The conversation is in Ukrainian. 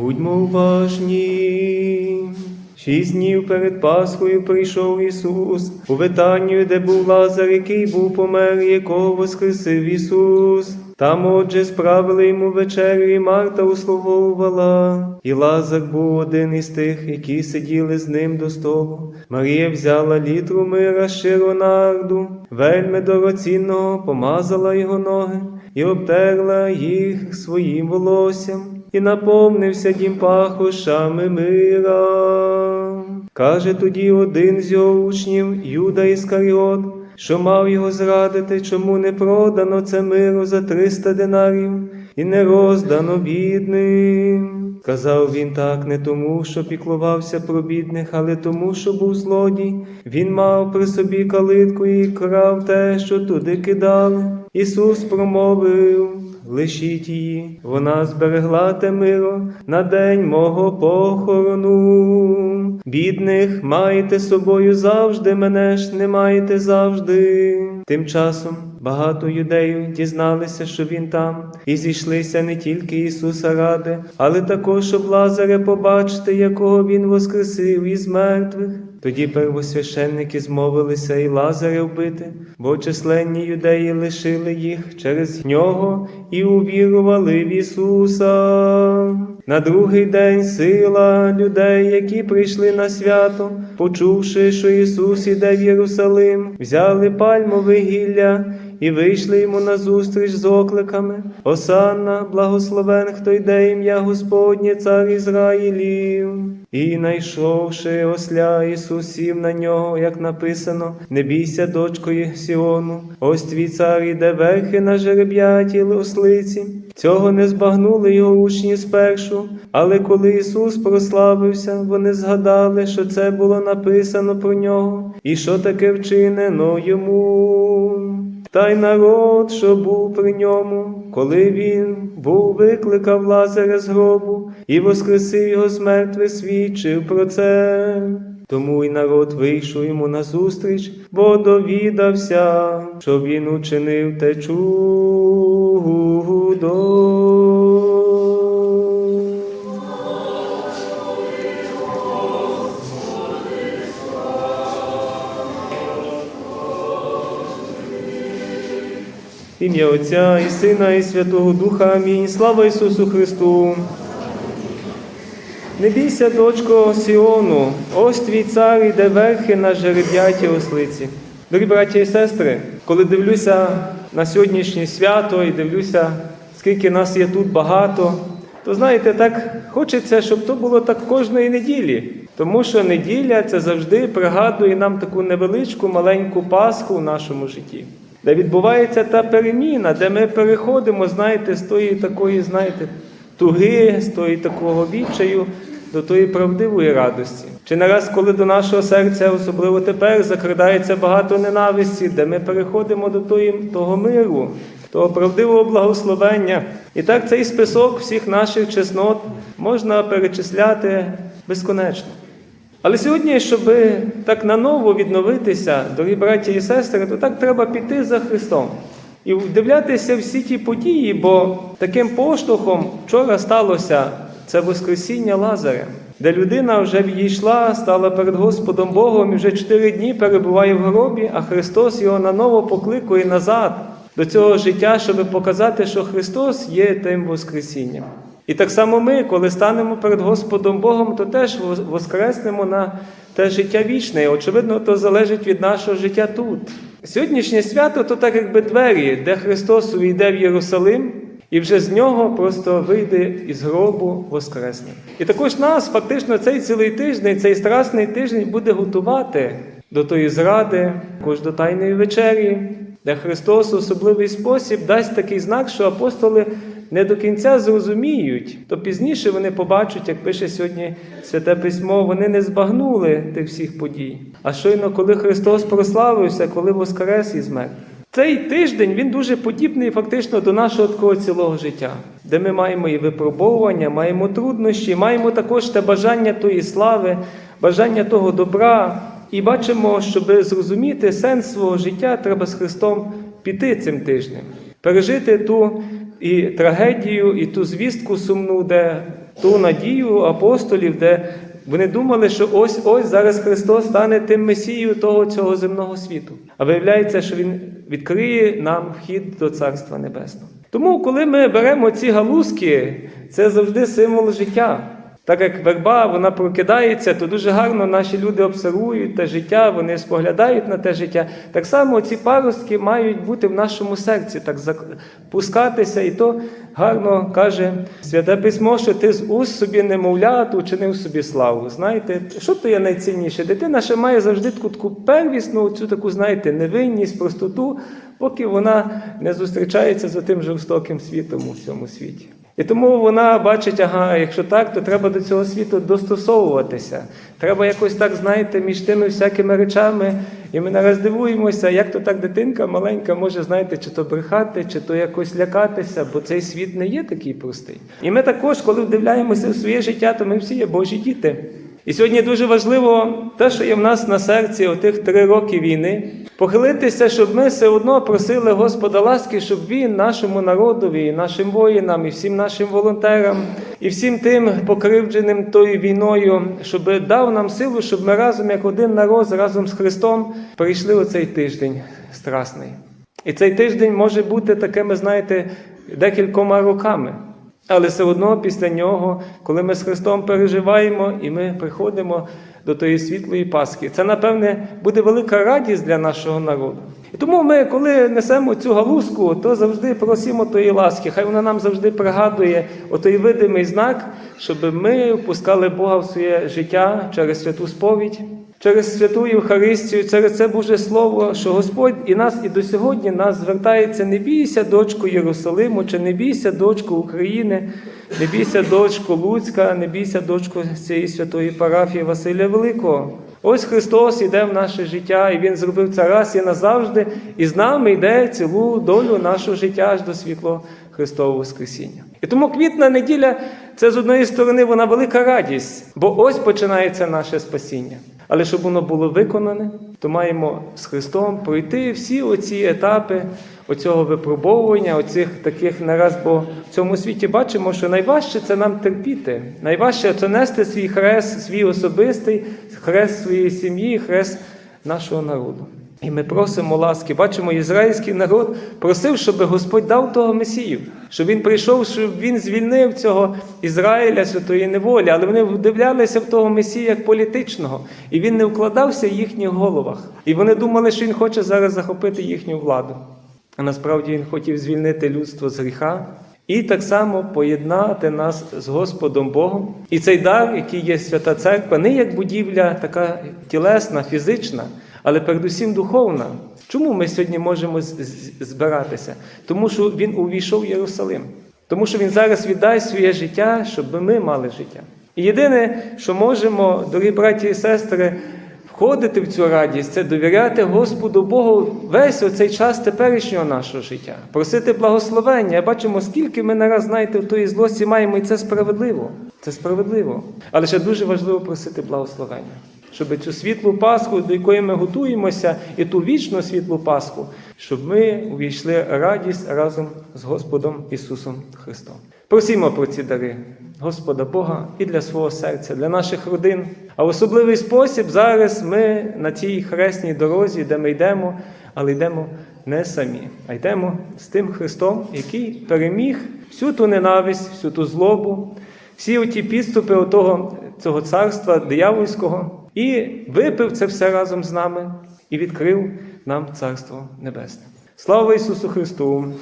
Будьмо уважні. Шість днів перед Пасхою прийшов Ісус у Витанію, де був Лазар, який був помер, якого воскресив Ісус. Там, отже, справили йому вечерю, і Марта услуговувала. І Лазар був один із тих, які сиділи з ним до столу. Марія взяла літру мира щиро нарду, вельми дорогоцінного, помазала його ноги і обтерла їх своїм волоссям, і наповнився дім пахощами мира. Каже тоді один з його учнів, Юда Іскаріот, що мав його зрадити, чому не продано це миру за триста динарів і не роздано бідним. Казав він так не тому, що піклувався про бідних, але тому, що був злодій. Він мав при собі калитку і крав те, що туди кидали. Ісус промовив. Лишіть її, вона зберегла те миро на день мого похорону. Бідних маєте собою завжди, мене ж не маєте завжди. Тим часом багато юдеїв дізналися, що він там, і зійшлися не тільки Ісуса ради, але також, щоб Лазаря побачити, якого він воскресив із мертвих. Тоді первосвященники змовилися і Лазаря вбити, бо численні юдеї лишили їх через нього і увірували в Ісуса. На другий день сила людей, які прийшли на свято, почувши, що Ісус іде в Єрусалим, взяли пальмове гілля і вийшли йому назустріч з окликами. Осанна, благословен, хто йде ім'я Господнє, цар Ізраїлів. І найшовши осля Ісус сів на нього, як написано, не бійся, дочкою Сіону, ось твій цар іде верхи на жереб'яті ослиці. Цього не збагнули його учні спершу, але коли Ісус прославився, вони згадали, що це було написано про нього, і що таке вчинено йому. Та й народ, що був при ньому, коли він був викликав Лазаря з гробу і воскресив його з мертвих, свідчив про це. Тому й народ вийшов йому назустріч, бо довідався, що він учинив те чудо. Ім'я Отця і Сина, і Святого Духа. Амінь. Слава Ісусу Христу. Не бійся, дочко Сіону, ось твій цар іде верхи на жереб'яті ослиці. Дорогі браті і сестри, коли дивлюся на сьогоднішнє свято і дивлюся, скільки нас є тут багато, то знаєте, так хочеться, щоб то було так кожної неділі. Тому що неділя це завжди пригадує нам таку невеличку маленьку Пасху в нашому житті, де відбувається та переміна, де ми переходимо, знаєте, з тої такої, знаєте, туги, з тої такого відчаю до тої правдивої радості. Чи не раз, коли до нашого серця, особливо тепер, закрадається багато ненависті, де ми переходимо до тої, того миру, того правдивого благословення. І так цей список всіх наших чеснот можна перечисляти безконечно. Але сьогодні, щоб так наново відновитися, дорогі браті і сестри, то так треба піти за Христом і вдивлятися всі ті події, бо таким поштовхом вчора сталося це Воскресіння Лазаря, де людина вже відійшла, стала перед Господом Богом і вже чотири дні перебуває в гробі, а Христос його наново покликує назад до цього життя, щоб показати, що Христос є тим Воскресінням. І так само ми, коли станемо перед Господом Богом, то теж воскреснемо на те життя вічне. І, очевидно, то залежить від нашого життя тут. Сьогоднішнє свято то так, якби двері, де Христос увійде в Єрусалим, і вже з нього просто вийде із гробу воскресне. І також нас фактично цей цілий тиждень, цей страсний тиждень буде готувати до тої зради, також до Тайної вечері, де Христос в особливий спосіб дасть такий знак, що апостоли не до кінця зрозуміють, то пізніше вони побачать, як пише сьогодні Святе Письмо, вони не збагнули тих всіх подій. А щойно, коли Христос прославився, коли воскрес із мертвих. Цей тиждень він дуже подібний фактично до нашого такого цілого життя, де ми маємо і випробовування, маємо труднощі, маємо також те бажання тої слави, бажання того добра. І бачимо, щоб зрозуміти сенс свого життя, треба з Христом піти цим тижнем, пережити ту і трагедію, і ту звістку сумну, де ту надію апостолів, де вони думали, що ось ось зараз Христос стане тим Месією того цього земного світу. А виявляється, що Він відкриє нам вхід до Царства Небесного. Тому, коли ми беремо ці галузки, це завжди символ життя. Так як верба вона прокидається, то дуже гарно наші люди обсервують те життя, вони споглядають на те життя. Так само ці паростки мають бути в нашому серці, так запускатися, і то гарно каже Святе Письмо, що ти з уст собі немовлят учинив собі славу. Знаєте, що то є найцінніше? Дитина ще має завжди таку, первісну, цю таку, знаєте, невинність, простоту, поки вона не зустрічається з тим жорстоким світом у цьому світі. І тому вона бачить, ага, якщо так, то треба до цього світу достосовуватися. Треба якось так, знаєте, між тими всякими речами. І ми нараз дивуємося, як то так дитинка маленька може, знаєте, чи то брехати, чи то якось лякатися, бо цей світ не є такий простий. І ми також, коли вдивляємося в своє життя, то ми всі є Божі діти. І сьогодні дуже важливо те, що є в нас на серці отих три роки війни, похилитися, щоб ми все одно просили Господа ласки, щоб Він нашому народові, і нашим воїнам, і всім нашим волонтерам, і всім тим покривдженим тою війною, щоб дав нам силу, щоб ми разом, як один народ, разом з Христом, прийшли у цей тиждень страсний. І цей тиждень може бути такими, знаєте, декількома роками. Але все одно після нього, коли ми з Христом переживаємо і ми приходимо до тої світлої Пасхи, це, напевне, буде велика радість для нашого народу. І тому ми, коли несемо цю галузку, то завжди просимо тої ласки. Хай вона нам завжди пригадує отой видимий знак, щоб ми впускали Бога в своє життя через святу сповідь, через святу Євхаристію, через це Боже Слово, що Господь і нас і до сьогодні нас звертається: не бійся, дочку Єрусалиму, чи не бійся, дочку України, не бійся, дочку Луцька, не бійся, дочку цієї святої парафії Василя Великого. Ось Христос іде в наше життя, і Він зробив це раз і назавжди, і з нами йде цілу долю нашого життя аж до світло Христового Воскресіння. І тому квітна неділя це з одної сторони вона велика радість, бо ось починається наше спасіння. Але щоб воно було виконане, то маємо з Христом пройти всі оці етапи оцього випробовування, оцих таких нараз, бо в цьому світі бачимо, що найважче це нам терпіти. Найважче це нести свій хрест, свій особистий, хрест своєї сім'ї, хрест нашого народу. І ми просимо ласки. Бачимо, ізраїльський народ просив, щоб Господь дав того Месію, щоб він прийшов, щоб він звільнив цього Ізраїля з тої неволі, але вони вдивлялися в того Месія як політичного, і він не вкладався в їхніх головах. І вони думали, що він хоче зараз захопити їхню владу. А насправді він хотів звільнити людство з гріха і так само поєднати нас з Господом Богом. І цей дар, який є свята церква, не як будівля, така тілесна, фізична, але передусім духовна. Чому ми сьогодні можемо збиратися? Тому що він увійшов в Єрусалим. Тому що він зараз віддасть своє життя, щоб ми мали життя. І єдине, що можемо, дорогі браті і сестри, входити в цю радість, це довіряти Господу Богу весь оцей час теперішнього нашого життя, просити благословення. Бачимо, скільки ми нараз, знаєте, в тої злості маємо, і це справедливо. Це справедливо. Але ще дуже важливо просити благословення. Щоб цю світлу Пасху, до якої ми готуємося, і ту вічну світлу Пасху, щоб ми увійшли радість разом з Господом Ісусом Христом. Просімо про ці дари Господа Бога і для свого серця, для наших родин. А в особливий спосіб зараз ми на цій хресній дорозі, де ми йдемо, але йдемо не самі, а йдемо з тим Христом, який переміг всю ту ненависть, всю ту злобу, всі оті підступи отого, цього царства диявольського, і випив це все разом з нами і відкрив нам Царство Небесне. Слава Ісусу Христу!